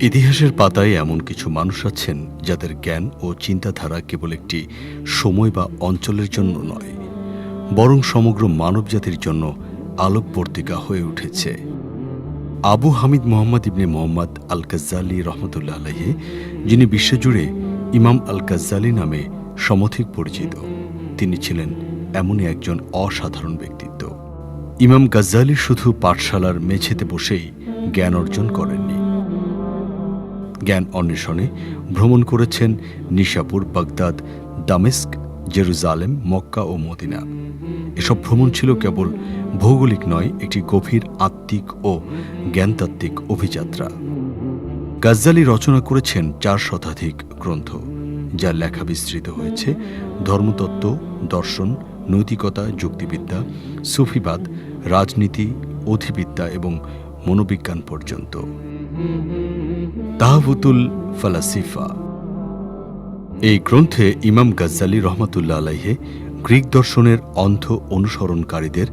ইতিহাসের পাতায় এমন কিছু মানুষ আছেন যাদের জ্ঞান ও চিন্তাধারা কেবল একটি সময় বা অঞ্চলের জন্য নয়, বরং সমগ্র মানবজাতির জন্য আলোকবর্তিকা হয়ে উঠেছে। আবু হামিদ মোহাম্মদ ইবনে মোহাম্মদ আল কাজ্জালি রহমতুল্লাহ আলহে যিনি বিশ্বজুড়ে ইমাম আল কাজ্জালি নামে সমধিক পরিচিত। তিনি ছিলেন এমনই একজন অসাধারণ ব্যক্তিত্ব। ইমাম গাজ্জালি শুধু পাঠশালার মেঝেতে বসেই জ্ঞান অর্জন করেননি। জ্ঞান অন্বেষণে ভ্রমণ করেছেন নিশাপুর, বাগদাদ, দামেস্ক, জেরুজালেম, মক্কা ও মদিনা। এসব ভ্রমণ ছিল কেবল ভৌগোলিক নয়, একটি গভীর আত্মিক ও জ্ঞানতাত্ত্বিক অভিযাত্রা। গাজ্জালি রচনা করেছেন চার শতাধিক গ্রন্থ, যার লেখা বিস্তৃত হয়েছে ধর্মতত্ত্ব, দর্শন নৈতিকতা, যুক্তিবিদ্যা, সুফিবাদ, রাজনীতি, অধিবিদ্যা এবং মনোবিজ্ঞান পর্যন্ত। তাহবুতুল ফালাসিফা। এই গ্রন্থে ইমাম গাজ্জালি রহমাতুল্লাহ আলাইহে গ্রিক দর্শনের অন্ধ অনুসরণকারীদের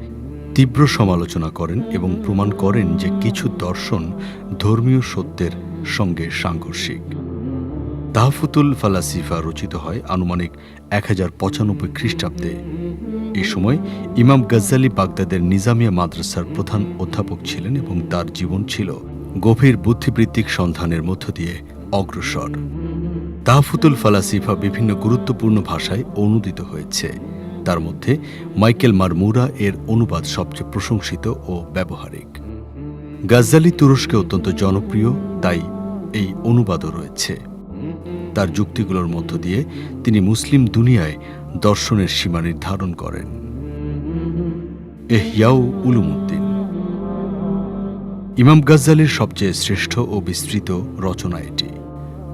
তীব্র সমালোচনা করেন এবং প্রমাণ করেন যে কিছু দর্শন ধর্মীয় সত্যের সঙ্গে সাংঘর্ষিক। তাহফুতুল ফালাসিফা রচিত হয় আনুমানিক এক হাজার পঁচানব্বই খ্রিস্টাব্দে। এ সময় ইমাম গাজ্জালি বাগদাদের নিজামিয়া মাদ্রাসার প্রধান অধ্যাপক ছিলেন এবং তার জীবন ছিল গভীর বুদ্ধিবৃত্তিক সন্ধানের মধ্য দিয়ে অগ্রসর। তাহফুতুল ফালাসিফা বিভিন্ন গুরুত্বপূর্ণ ভাষায় অনুদিত হয়েছে। তার মধ্যে মাইকেল মারমুরা এর অনুবাদ সবচেয়ে প্রশংসিত ও ব্যবহারিক। গাজ্জালি তুরস্কে অত্যন্ত জনপ্রিয়, তাই এই অনুবাদও রয়েছে। তার যুক্তিগুলোর মধ্য দিয়ে তিনি মুসলিম দুনিয়ায় দর্শনের সীমা নির্ধারণ করেন। এহিয়াউ উলুমুদ্দিন। ইমাম গাজ্জালির সবচেয়ে শ্রেষ্ঠ ও বিস্তৃত রচনা এটি।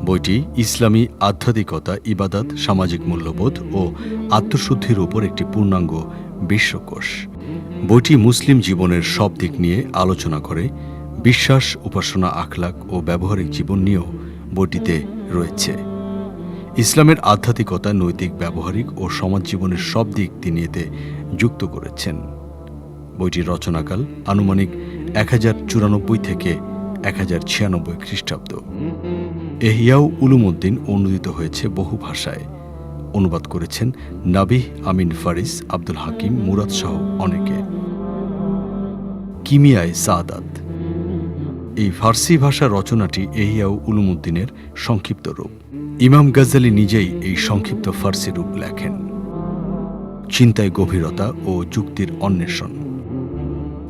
বইটি ইসলামী আধ্যাত্মিকতা, ইবাদাত, সামাজিক মূল্যবোধ ও আত্মশুদ্ধির উপর একটি পূর্ণাঙ্গ বিশ্বকোষ। বইটি মুসলিম জীবনের সব দিক নিয়ে আলোচনা করে, বিশ্বাস, উপাসনা, আখলাক ও ব্যবহারিক জীবন নিয়েও বইটিতে রয়েছে। ইসলামের আধ্যাত্মিকতা, নৈতিক, ব্যবহারিক ও সমাজ জীবনের সব দিক তিনি এতে যুক্ত করেছেন। বইটির রচনাকাল আনুমানিক এক হাজার চুরানব্বই থেকে এক হাজার ছিয়ানব্বই খ্রিস্টাব্দ। এহিয়াও উলুমুদ্দিন অনুদিত হয়েছে বহু ভাষায়। অনুবাদ করেছেন নাবিহ আমিন ফারিস, আব্দুল হাকিম, মুরাদ সহ অনেকে। কিমিয়ায় সাদাত। এই ফার্সি ভাষা রচনাটি এহিয়াউ উলুমুদ্দিনের সংক্ষিপ্ত রূপ। ইমাম গাজ্জালি নিজেই এই সংক্ষিপ্ত ফার্সি রূপ লেখেন। চিন্তায় গভীরতা ও যুক্তির অন্বেষণ।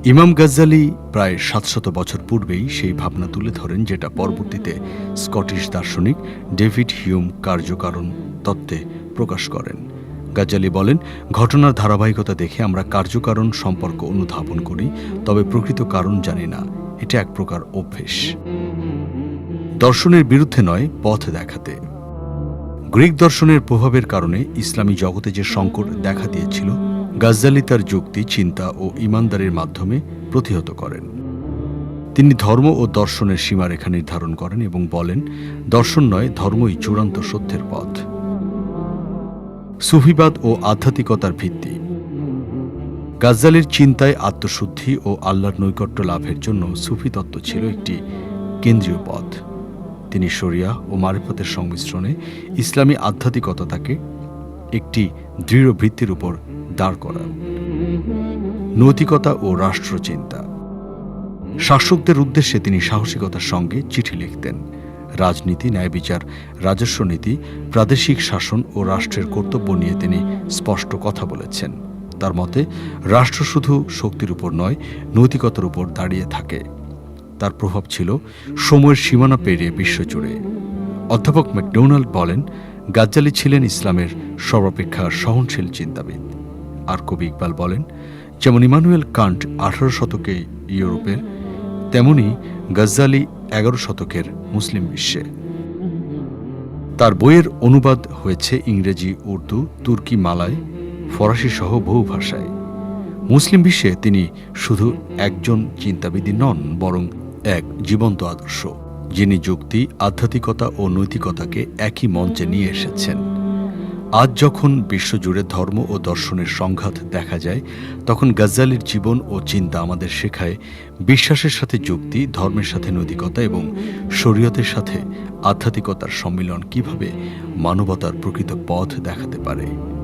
ইমাম গাজ্জালি প্রায় সাতশত বছর পূর্বেই সেই ভাবনা তুলে ধরেন, যেটা পরবর্তীতে স্কটিশ দার্শনিক ডেভিড হিউম কার্যকারণ তত্ত্বে প্রকাশ করেন। গাজ্জালি বলেন, ঘটনার ধারাবাহিকতা দেখে আমরা কার্যকারণ সম্পর্ক অনুধাবন করি, তবে প্রকৃত কারণ জানি না। এটা এক প্রকার অভ্যেস। দর্শনের বিরুদ্ধে নয়, পথ দেখাতে। গ্রিক দর্শনের প্রভাবের কারণে ইসলামী জগতে যে সংকট দেখা দিয়েছিল, গাজ্জালি তার যুক্তি, চিন্তা ও ইমানদারির মাধ্যমে প্রতিহত করেন। তিনি ধর্ম ও দর্শনের সীমারেখা নির্ধারণ করেন এবং বলেন, দর্শন নয়, ধর্মই চূড়ান্ত সত্যের পথ। সুফিবাদ ও আধ্যাত্মিকতার ভিত্তি। গাজ্জালির চিন্তায় আত্মশুদ্ধি ও আল্লাহর নৈকট্য লাভের জন্য সুফি তত্ত্ব ছিল একটি কেন্দ্রীয় পথ। তিনি শরিয়া ও মারিফতের সংমিশ্রণে ইসলামী আধ্যাত্মিকতাকে একটি দৃঢ় ভিত্তির উপর দাঁড় করান। নৈতিকতা ও রাষ্ট্রচিন্তা শাসকদের উদ্দেশ্যে তিনি সাহসিকতার সঙ্গে চিঠি লিখতেন। রাজনীতি, ন্যায় বিচার, রাজস্ব নীতি, প্রাদেশিক শাসন ও রাষ্ট্রের কর্তব্য নিয়ে তিনি স্পষ্ট কথা বলেছেন। তার মতে, রাষ্ট্র শুধু শক্তির উপর নয়, নৈতিকতার উপর দাঁড়িয়ে থাকে। তার প্রভাব ছিল সময়ের সীমানা পেরিয়ে বিশ্বজুড়ে অধ্যাপক ম্যাকডোনাল্ড বলেন, গাজ্জালি ছিলেন ইসলামের সর্বাপেক্ষা সহনশীল চিন্তাবিদ। আর কবি ইকবাল বলেন, যেমন ইমানুয়েল কান্ট আঠারো শতকে ইউরোপের তেমনি গাজ্জালি এগারো শতকের মুসলিম বিশ্বে। তার বইয়ের অনুবাদ হয়েছে ইংরেজি, উর্দু, তুর্কি, মালায় ফরাসি সহ বহু ভাষায়। মুসলিম বিশ্বে তিনি শুধু একজন চিন্তাবিদই নন, বরং এক জীবন্ত আদর্শ, যিনি যুক্তি, আধ্যাত্মিকতা ও নৈতিকতাকে একই মঞ্চে নিয়ে এসেছেন। আজ যখন বিশ্বজুড়ে ধর্ম ও দর্শনের সংঘাত দেখা যায়, তখন গজ্জালির জীবন ও চিন্তা আমাদের শেখায় বিশ্বাসের সাথে যুক্তি, ধর্মের সাথে নৈতিকতা এবং শরীয়তের সাথে আধ্যাত্মিকতার সম্মিলন কীভাবে মানবতার প্রকৃত পথ দেখাতে পারে।